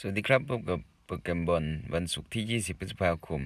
สวัสดีครับ พบกับโปรแกรมบอลวันศุกร์ที่ 20 พฤษภาคม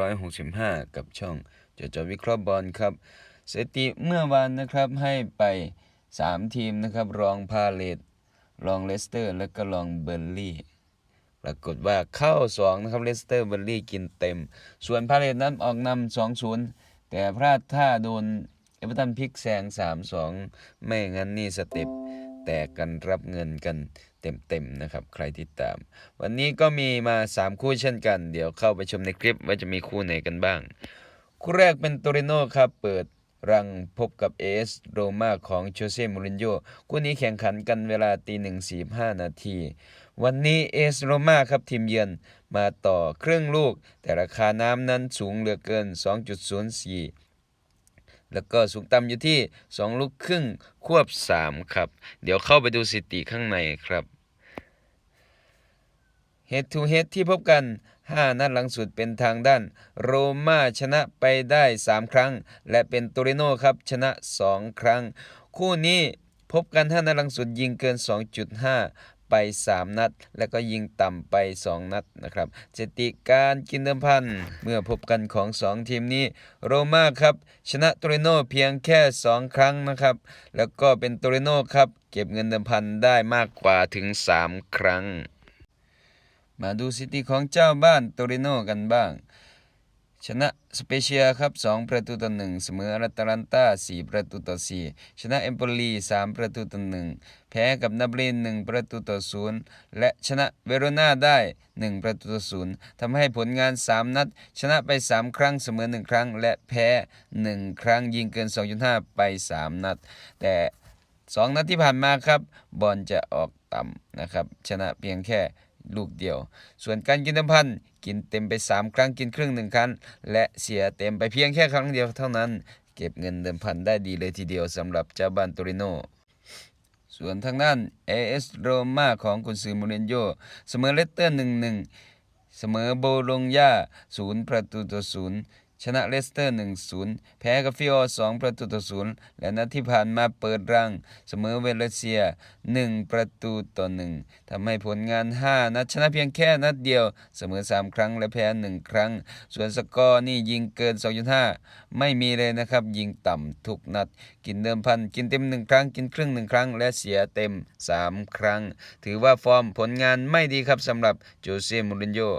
2565 กับช่องจอจอวิเคราะห์บอลครับสถิติเมื่อวานนะครับให้ไป 3 ทีมนะครับ รองพาเลตรองเลสเตอร์ และก็รองเบอร์ลี่ปรากฏว่าเข้า 2 นะครับเลสเตอร์เบอร์ลี่กินเต็ม ส่วนพาเลตนั้นออกนำ2-0 แต่พลาดท่าโดนเอเวอร์ตันพลิกแซง 3-2 ไม่งั้นนี่สเต็ปแตกกันรับเงินกัน เต็มๆนะครับ ใครที่ตาม วันนี้ก็มีมา 3 คู่เช่นกัน เดี๋ยวเข้าไปชมในคลิปว่าจะมีคู่ไหนกันบ้าง คู่แรกเป็นโตเรโนครับ เปิดรังพบกับเอสโรมาของโชเซ่มูรินโญ่คู่นี้แข่งขันกันเวลาตีหนึ่งสี่ห้านาทีวันนี้เอสโรมาครับทีมเยือนมาต่อครึ่งลูก แต่ราคาน้ำนั้นสูงเหลือเกิน 2.04 แล้วก็สูงต่ำอยู่ที่ 2 ลูกครึ่งควบ 3 ครับ เดี๋ยวเข้าไปดูสถิติข้างในครับ Head to Head ที่พบกัน 5 นัดหลังสุดเป็นทางด้าน โรม่าชนะไปได้ 3 ครั้ง และเป็นโตริโนครับชนะ 2 ครั้ง คู่นี้พบกัน 5 นัดหลังสุดยิงเกิน 2.5 ไป 3 นัด และก็ยิงต่ำไป 2 นัดนะครับสติการกินเดิมพัน เมื่อพบกันของ 2 ทีมนี้ โรม่าครับ ชนะโตริโนเพียงแค่ 2 ครั้งนะครับ แล้วก็เป็นโตริโนครับ เก็บเงินเดิมพันได้มากกว่าถึง 3 ครั้ง มาดูสถิติของเจ้าบ้านโตริโนกันบ้าง ชนะสเปเชียครับ 2 ประตูต่อ1เสมอรัตาลันตา4 ประตูต่อ 4 ชนะเอมโปลี 3 ประตูต่อ1แพ้กับนาบลิน1ประตูต่อ 0 และชนะเวโรนาได้ 1 ประตูต่อ 0ทำให้ผลงาน 3 นัด ชนะไป 3 ครั้งเสมอ 1 ครั้ง และแพ้ 1 ครั้งยิงเกิน 2.5 ไป 3 นัด แต่ 2 นัดที่ผ่านมาครับ บอลจะออกต่ำนะครับ ชนะเพียงแค่ ลูกเดียว ส่วนการกินเดิมพันกินเต็มไป 3 ครั้งกินครึ่งหนึ่งครั้งและเสียเต็มไปเพียงแค่ครั้งเดียวเท่านั้น เก็บเงินเดิมพันได้ดีเลยทีเดียวสำหรับเจ้าบ้านโตริโนส่วนทางด้าน AS โรม่าของกุนซือมูรินโญเสมอเลสเตอร์หนึ่งหนึ่งเสมอโบโลญญาศูนย์ประตูต่อ0 ชนะเลสเตอร์ 1-0 แพ้กับฟิโอ2ประตูต่อ0และนัดที่ผ่านมาเปิดรังเสมอเวเลเซีย 1 ประตูต่อ 1ทำให้ผลงาน 5 นัดชนะเพียงแค่นัดเดียว เสมอ 3 ครั้งและแพ้ 1 ครั้ง ส่วนสกอร์นี่ยิงเกิน 2.5 ไม่มีเลยนะครับ ยิงต่ำทุกนัด กินเดิมพัน กินเต็ม 1 ครั้ง กินครึ่ง 1 ครั้ง และเสียเต็ม 3 ครั้ง ถือว่าฟอร์มผลงานไม่ดีครับสำหรับโจเซ่มูรินโญ่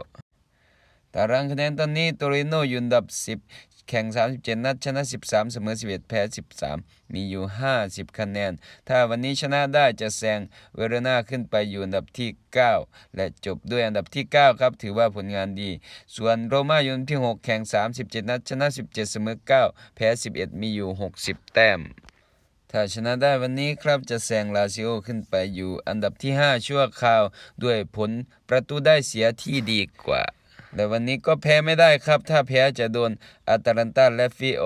ตารางคะแนนตอนนี้โตริโนอยู่อันดับ 10 แข่ง 37 นัดชนะ 13 เสมอ 11 แพ้ 13 มีอยู่ 50 คะแนน ถ้าวันนี้ชนะได้จะแซงเวโรนาขึ้นไปอยู่อันดับที่ 9 และจบด้วยอันดับที่ 9 ครับ ถือว่าผลงานดี ส่วนโรม่าอยู่อันดับที่ 6 แข่ง 37 นัดชนะ 17 เสมอ 9 แพ้ 11 มีอยู่ 60 แต้มถ้าชนะได้วันนี้ครับจะแซงลาซิโอขึ้นไปอยู่อันดับที่ 5 ชั่วคราว ด้วยผลประตูได้เสียที่ดีกว่า แต่วันนี้ก็แพ้ไม่ได้ครับ ถ้าแพ้จะโดนอาตาลันตาและฟิโอ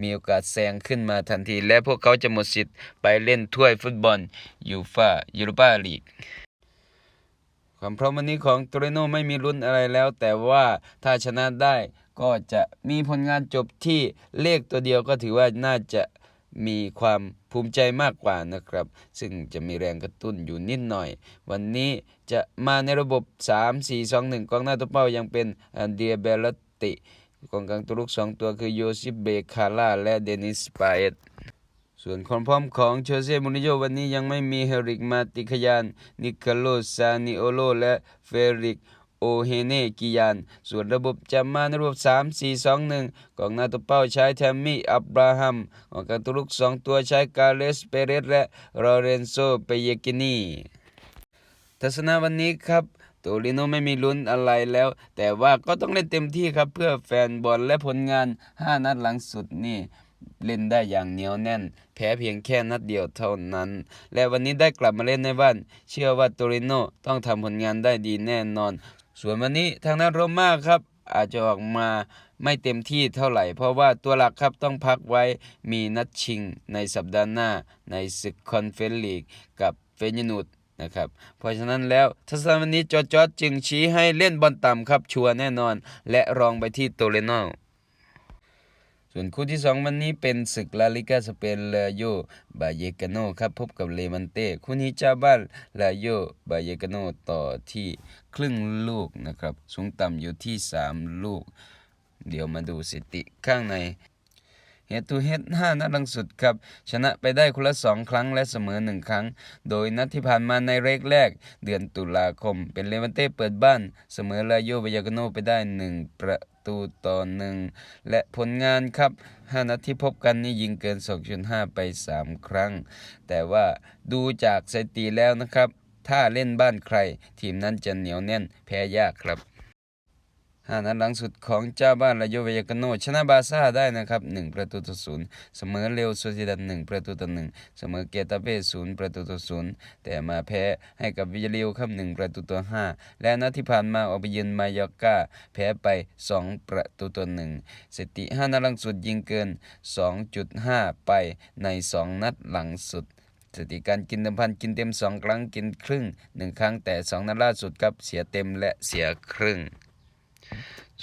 มีโอกาสแซงขึ้นมาทันที และพวกเขาจะหมดสิทธิ์ไปเล่นถ้วยฟุตบอลยูฟายูโรปาลีกความพร้อมวันนี้ของโตเรโนไม่มีลุ้นอะไรแล้ว แต่ว่าถ้าชนะได้ก็จะมีผลงานจบที่เลขตัวเดียวก็ถือว่าน่าจะ มีความภูมิใจมากกว่านะครับ ซึ่งจะมีแรงกระตุ้นอยู่นิดหน่อย วันนี้จะมาในระบบ 3 4 2 1 กองหน้าตัวเป้ายังเป็นเดียเบลติกองกลางตัวลุก 2 ตัวคือโยซิเบคาร่าและเดนิสปาเอตส่วนความพร้อมของโชเซ่มูริโญ่วันนี้ยังไม่มีเฮริกมาติคยาน นิโคโลซานิโอโลและเฟริก โอเฮเนกิยาน ส่วนระบบจะมาในระบบ 3 4 2 1กองหน้าตัวเป้าใช้แทมมี่อับราฮัมกองกลางตัวลุก 2 ตัวใช้กาเลสเปเรสและลอเรนโซเปเยกินีทัศนะวันนี้ครับโตริโนไม่มีลุ้นอะไรแล้ว แต่ว่าก็ต้องเล่นเต็มที่ครับเพื่อแฟนบอลและผลงาน 5 นัดหลังสุดนี่เล่นได้อย่างเหนียวแน่น แพ้เพียงแค่นัดเดียวเท่านั้น และวันนี้ได้กลับมาเล่นในบ้าน เชื่อว่าโตริโนต้องทำผลงานได้ดีแน่นอน ส่วนวันนี้ทางนัดโรม่าครับอาจจะออกมาไม่เต็มที่เท่าไหร่ เพราะว่าตัวหลักครับต้องพักไว้มีนัดชิงในสัปดาห์หน้าในศึกคอนเฟนลีกกับเฟยนูดนะครับเพราะฉะนั้นแล้วทัศนวันนี้จอจอดจึงชี้ให้เล่นบอลต่ำครับชัวแน่นอน และรองไปที่โตเรโน ส่วนคู่ที่ 2 วันนี้เป็นศึกลาลิกาสเปนลาโยบาเยกาโนครับพบกับเลมันเต้คู่นี้เจ้าบ้านลาโยบาเยกาโนต่อที่ครึ่งลูกนะครับสูงต่ำอยู่ที่ 3 ลูก เดี๋ยวมาดูสติข้างในเฮดทูเฮด5นัดลังสุดครับ ชนะไปได้คนละ 2 ครั้งและเสมอ 1 ครั้ง โดยนัดที่ผ่านมาในเรกแรก เดือนตุลาคม เป็นเลวันเต้เปิดบ้าน เสมอลาโยบายากาโนไปได้ 1 ประ ตูต่อ1และผลงานครับ 5 นัดที่พบกันนี่ยิงเกิน 2.5 ไป 3 ครั้ง แต่ว่าดูจากสถิติแล้วนะครับ ถ้าเล่นบ้านใคร ทีมนั้นจะเหนียวแน่นแพ้ยากครับ ห้านัดหลังสุดของเจ้าบ้านลาโยเวยากโนชนะบาซ่าได้นะครับ 1 ประตูต่อศูนย์เสมอเรวโซซิดัด1ประตูต่อ1เสมอเกตาเป้0ประตูต่อศูนย์แต่มาแพ้ให้กับวิยาเรียวครับ1ประตูต่อ5และนัดที่ผ่านมาออกไปเยือนมายอกาแพ้ไป 2 ประตูต่อ1สถิติ5นัดหลังสุดยิงเกิน 2.5 ไปใน 2 นัดหลังสุดสถิติการกินเดิมพันกินเต็ม 2 ครั้งกินครึ่ง 1 ครั้งแต่ 2 นัดล่าสุดครับเสียเต็มและเสียครึ่ง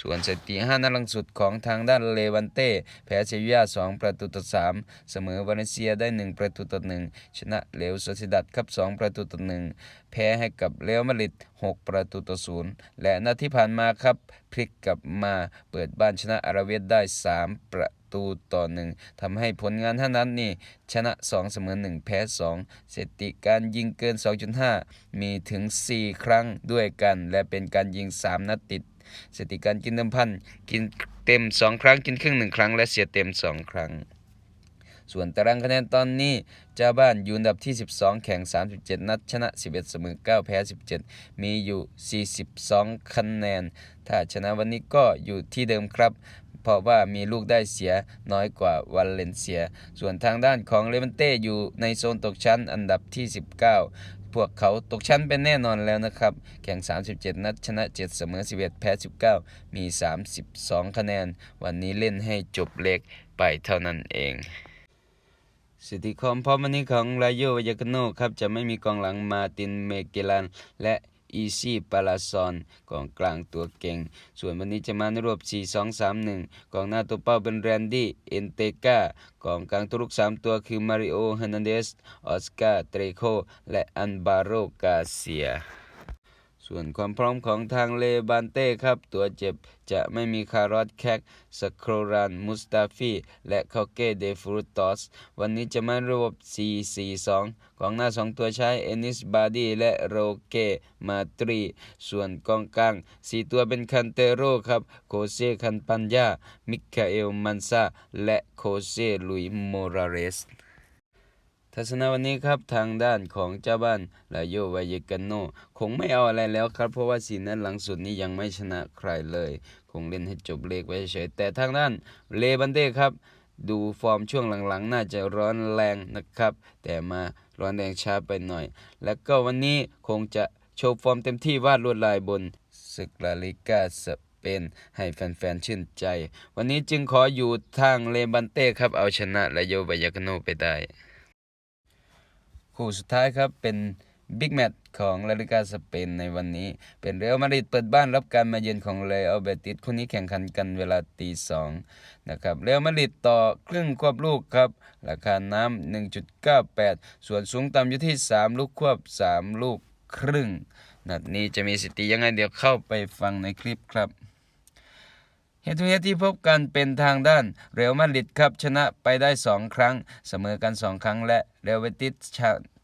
ส่วนสถิติ5นัดหลังสุดของทางด้านเลวันเต้แพ้เซบียา2ประตูต่อ3เสมอวาเลนเซียได้ 1 ประตูต่อ1ชนะเลวโซซิดัดครับ 2 ประตูต่อ1แพ้ให้กับเรอัลมาริด6 ประตูต่อ0และนัดที่ผ่านมาครับ พลิกกลับมาเปิดบ้านชนะอาราเวสได้ 3 ประตูต่อ1ทำให้ผลงานท่านั้นนี่ชนะ 2 เสมอ 1 แพ้2สถิติการยิงเกิน 2.5 มีถึง 4 ครั้งด้วยกัน และเป็นการยิง 3 นัดติด สถิติการกินเดิมพันกินเต็ม 2 ครั้งกินครึ่ง 1 ครั้ง และเสียเต็ม 2 ครั้ง ส่วนตารางคะแนนตอนนี้เจ้าบ้านอยู่อันดับที่ 12 แข่ง 37 นัด ชนะ 11 เสมอ 9 แพ้ 17 มีอยู่ 42 คะแนน ถ้าชนะวันนี้ก็อยู่ที่เดิมครับเพราะว่ามีลูกได้เสียน้อยกว่าวาเลนเซีย ส่วนทางด้านของเลมันเต้อยู่ในโซนตกชั้นอันดับที่ 19 พวกเขาตกชั้นเป็นแน่นอนแล้วนะครับ แข่ง 37 นัดชนะ 7 เสมอ 11 แพ้ 19 มี 32 คะแนน วันนี้เล่นให้จบเล็กไปเท่านั้นเองสิติคอมพอมวันนี้ของรายโยวายากโนครับ จะไม่มีกองหลังมาตินเมเกลันและ อีซี่ปาลาซอนกองกลางตัวเก่ง ส่วนวันนี้จะมาในรูป4-2-3-1 กองหน้าตัวเป้าเป็นแรนดี้เอนเตกากองกลางตัวลุก 3 ตัวคือมาริโอเฮนันเดสออสการ์เตรโคและอันบาโรกาเซีย ส่วนความพร้อมของทางเลบานเต้ครับ ตัวเจ็บจะไม่มีคารอตแคกสโครรัน มุสตาฟี และคาเกเดฟรุตอส วันนี้จะมาระบบ 4-4-2 กองหน้า 2 ตัวใช้ เอนิสบาดีและโรเกมาตรี ส่วนกองกลาง 4 ตัวเป็นคันเตโรครับ โคเซคันปัญญา มิคาเอลมันซาและโคเซลุยโมราเรส ทัศนวันนี้ครับทางด้านของเจ้าบ้านลาโยวายกาโนคงไม่เอาอะไรแล้วครับ เพราะว่าสีนั้นหลังสุดนี้ยังไม่ชนะใครเลย คงเล่นให้จบเลขไว้เฉยแต่ทางด้านเลบันเต้ครับดูฟอร์มช่วงหลังๆ น่าจะร้อนแรงนะครับ แต่มาร้อนแรงช้าไปหน่อย แล้วก็วันนี้คงจะโชว์ฟอร์มเต็มที่วาดลวดลายบนศึกลาลิกาสเปนให้แฟนๆชื่นใจ วันนี้จึงขออยู่ทางเลบันเต้ครับเอาชนะลาโยวายกาโนไปได้ คู่สุดท้ายครับเป็นบิ๊กแมตช์ของลาลิกาสเปนในวันนี้ เป็นเรอัลมาดริดเปิดบ้านรับการมาเยือนของเรอัลเบติสคู่นี้แข่งขันกันเวลาตีสองนะครับเรอัลมาดริดต่อครึ่งควบลูกครับ ราคาน้ำ1.98 ส่วนสูงต่ำอยู่ที่ 3 ลูกควบ 3 ลูกครึ่ง นัดนี้จะมีสถิติยังไงเดี๋ยวเข้าไปฟังในคลิปครับ เหตุการณ์ที่พบกันเป็นทางด้านเรอัลมาดริดครับชนะไปได้ 2 ครั้ง เสมอกัน 2 ครั้งและเรอัลเบติสช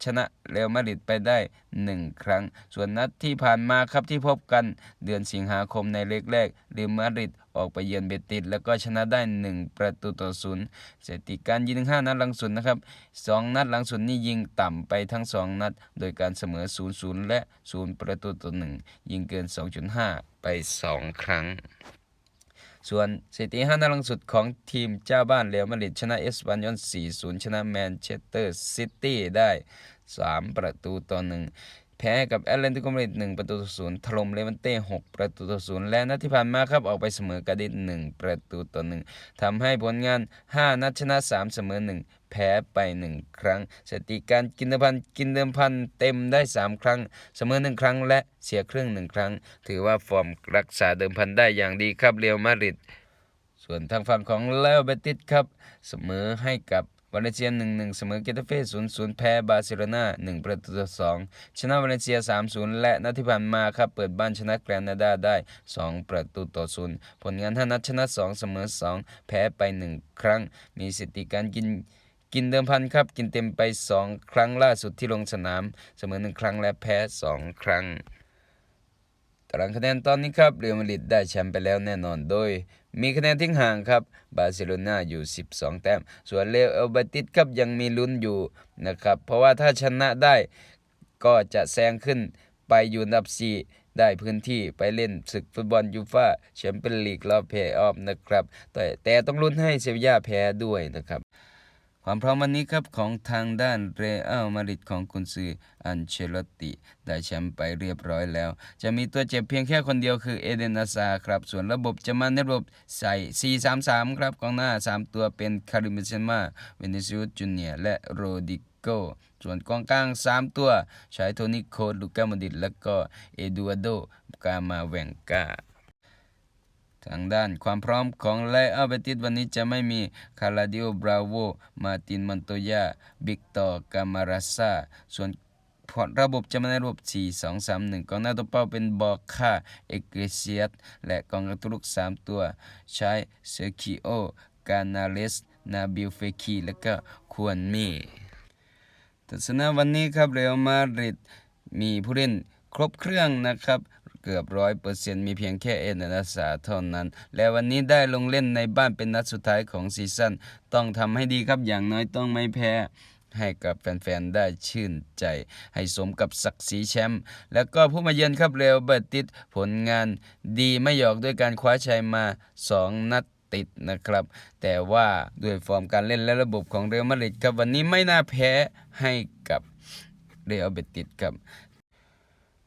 ชนะเรอัลมาดริดไปได้ 1 ครั้ง ส่วนนัดที่ผ่านมาครับที่พบกันเดือนสิงหาคมในเล็กแรกเรอัลมาดริดออกไปเยือนเบติสแล้วก็ชนะได้ 1 ประตูต่อศูนย์สถิติการยิง5นัดหลังสุดนะครับ 2 นัดหลังสุดนี่ยิงต่ำไปทั้ง 2 นัด โดยการเสมอ 0-0 และ 0 ประตูต่อ1ยิงเกิน 2.5 ไป 2 ครั้ง ส่วนสถิติ5นัดหลังสุดของทีมเจ้าบ้านเรอัลมาดริดชนะเอสปานยอน4-0 ชนะแมนเชสเตอร์ซิตี้ได้ 3 ประตูต่อ1แพ้กับแอตเลนติโกมาดริด1ประตูต่อ0ถล่มเลวันเต้ 6 ประตูต่อ0และนัดที่ผ่านมาครับออกไปเสมอกาดิส1ประตูต่อ1ทำให้ผลงาน 5 นัดชนะ 3 เสมอ 1 พ้ไป 1 ครั้งสติการกินเดิมพันกินเดิมพันเต็มได้ 3 ครั้ง เสมอ 1 ครั้งและเสียครึ่ง 1 ครั้ง ถือว่าฟอร์มรักษาเดิมพันได้อย่างดีครับเรอัลมาดริดสส่วนทางฝั่งของเลวเบติสครับ เสมอให้กับวาเลนเซีย 1-1 เสมอเกตาเฟ่ 0-0 แพ้บาร์เซโลนา1 ประตูต่อ2ชนะวาเลนเซีย 3-0 และนัดที่ผ่านมาครับ เปิดบ้านชนะแกรนาดาได้ 2 ประตูต่อ0ผลงาน 5 นัดชนะ 2 เสมอ 2 แพ้ไป 1 ครั้ง มีสถิติการกิน กินเดิมพันครับ กินเต็มไป 2 ครั้งล่าสุดที่ลงสนาม เสมอ 1 ครั้งและแพ้ 2 ครั้งตารางคะแนนตอนนี้ครับเรอัลมาดริดได้แชมป์ไปแล้วแน่นอนโดย มีคะแนนทิ้งห่างครับบาร์เซโลนาอยู่ 12 แต้ม ส่วนเรอัลเบติสครับยังมีลุ้นอยู่นะครับเพราะว่าถ้าชนะได้ก็จะแซงขึ้นไปอยู่อันดับ 4 ได้พื้นที่ไปเล่นศึกฟุตบอลยูฟ่าแชมเปี้ยนลีกรอบเพลย์ออฟนะครับแต่แต่ต้องลุ้นให้เซบียาแพ้ด้วยนะครับ ความพร้อมวันนี้ครับของทางด้านเรอัลมาดริดของกุนซืออันเชลติได้แชมป์ไปเรียบร้อยแล้ว จะมีตัวเจ็บเพียงแค่คนเดียวคือเอเดนอาซาครับ ส่วนระบบจะมาในระบบใส่ 4-3-3 ครับกองหน้า 3 ตัวเป็นคาริมเบนเซมาเวนิซิอุสจูเนียและโรดิโกส่วนกองกลาง 3 ตัว ใช้โทนิโคลูกามดิดและก็เอดูอาโดกามาแวงกา ทางด้านความพร้อมของไลอาเบติสวันนี้จะไม่มีคาราดิโอบราโวมาตินมันโตยาบิกตอร์กามาราซาส่วนพอร์ตระบบจะมาในระบบ 4 2 3 1 กองหน้าตัวเป้าเป็นบอกคาเอเกเซียสและกองกลางตัวลุก 3 ตัว ใช้เซคิโอกานาเลส นาบิลเฟคีและก็ควรมีทัศนะวันนี้ครับเรอัลมาดริดมีผู้เล่นครบเครื่องนะครับ เกือบร้อยเปอร์เซ็นต์มีเพียงแค่เอ็นอาสาเท่านั้น และวันนี้ได้ลงเล่นในบ้านเป็นนัดสุดท้ายของซีซั่นต้องทำให้ดีครับอย่างน้อยต้องไม่แพ้ให้กับแฟน ๆ ได้ชื่นใจ ให้สมกับศักดิ์ศรีแชมป์แล้วก็ผู้มาเยือนครับเรอัลเบติสผลงานดีไม่หยอกด้วยการคว้าชัยมา 2 นัดติดนะครับ แต่ว่าด้วยฟอร์มการเล่นและระบบของเรอัลมาดริดครับวันนี้ไม่น่าแพ้ให้กับเรอัลเบติสครับ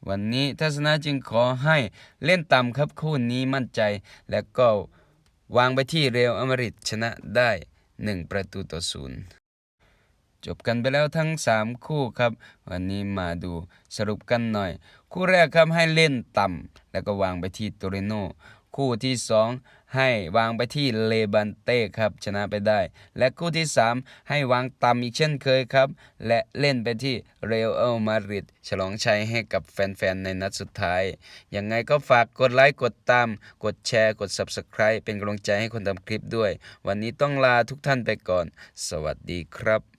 วันนี้ทัศนะจึงขอให้เล่นต่ำครับคู่นี้มั่นใจ และก็วางไปที่เรอัลมาดริดชนะได้ 1 ประตูต่อศูนย์จบกันไปแล้วทั้ง 3 คู่ครับ วันนี้มาดูสรุปกันหน่อย คู่แรกครับให้เล่นต่ำแล้วก็วางไปที่โตเรโน คู่ที่ 2 ให้วางไปที่เลบันเต้ครับชนะไปได้ และคู่ที่ 3 ให้วางต่ำอีกเช่นเคยครับ และเล่นไปที่เรอัลมาดริดฉลองชัยให้กับแฟนๆ ในนัดสุดท้าย ยังไงก็ฝากกดไลค์ กดตาม กดแชร์ กด Subscribe เป็นกำลังใจให้คนทำคลิปด้วย วันนี้ต้องลาทุกท่านไปก่อน สวัสดีครับ